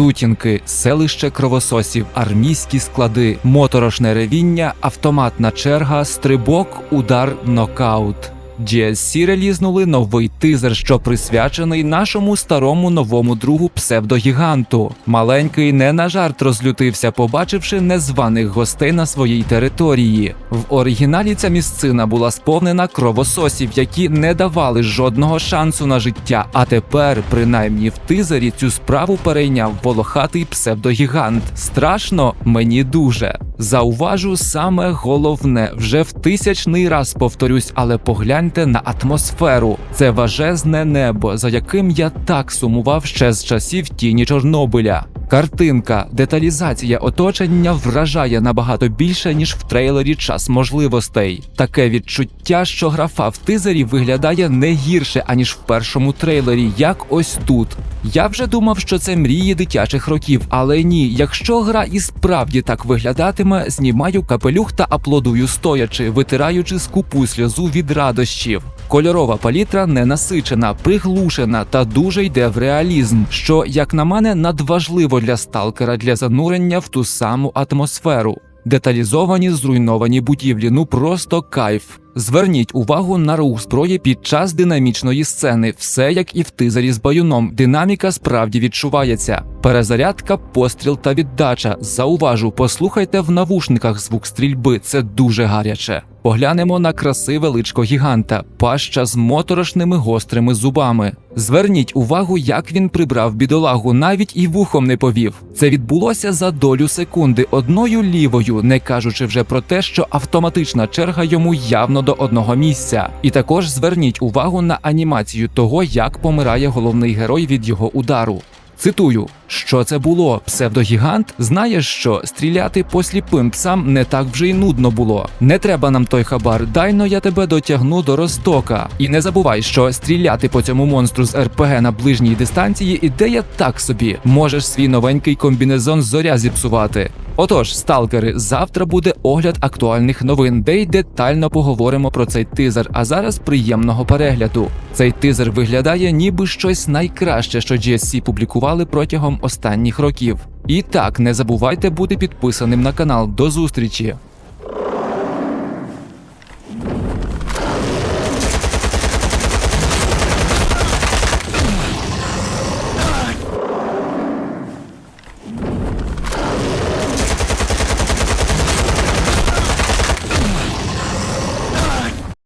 Сутінки, селище кровососів, армійські склади, моторошне ревіння, автоматна черга, стрибок, удар, нокаут. GSC релізнули новий тизер, що присвячений нашому старому новому другу псевдогіганту. Маленький не на жарт розлютився, побачивши незваних гостей на своїй території. В оригіналі ця місцина була сповнена кровососів, які не давали жодного шансу на життя. А тепер, принаймні, в тизері цю справу перейняв волохатий псевдогігант. Страшно мені дуже. Зауважу саме головне, вже в тисячний раз повторюсь, але погляньте на атмосферу. Це важезне небо, за яким я так сумував ще з часів тіні Чорнобиля. Картинка, деталізація оточення вражає набагато більше, ніж в трейлері час можливостей. Таке відчуття, що графа в тизері виглядає не гірше, аніж в першому трейлері, як ось тут. Я вже думав, що це мрії дитячих років, але ні, якщо гра і справді так виглядатиме, знімаю капелюх та аплодую стоячи, витираючи скупу сльозу від радощів. Кольорова палітра ненасичена, приглушена та дуже йде в реалізм, що, як на мене, надважливо для сталкера для занурення в ту саму атмосферу. Деталізовані зруйновані будівлі, ну просто кайф. Зверніть увагу на рух зброї під час динамічної сцени, все як і в тизері з баюном. Динаміка справді відчувається. Перезарядка, постріл та віддача. Зауважу, послухайте в навушниках звук стрільби, це дуже гаряче. Поглянемо на красиве личко гіганта, паща з моторошними гострими зубами. Зверніть увагу, як він прибрав бідолагу, навіть і вухом не повів. Це відбулося за долю секунди, одною лівою, не кажучи вже про те, що автоматична черга йому явно до одного місця. І також зверніть увагу на анімацію того, як помирає головний герой від його удару. Цитую, що це було? Псевдогігант? Знаєш що? Стріляти по сліпим псам не так вже й нудно було. Не треба нам той хабар, дайно я тебе дотягну до Ростока. І не забувай, що стріляти по цьому монстру з РПГ на ближній дистанції ідея так собі. Можеш свій новенький комбінезон зоря зіпсувати. Отож, сталкери, завтра буде огляд актуальних новин, де й детально поговоримо про цей тизер. А зараз приємного перегляду. Цей тизер виглядає ніби щось найкраще, що GSC публікували протягом останніх років. І так, не забувайте бути підписаним на канал. До зустрічі!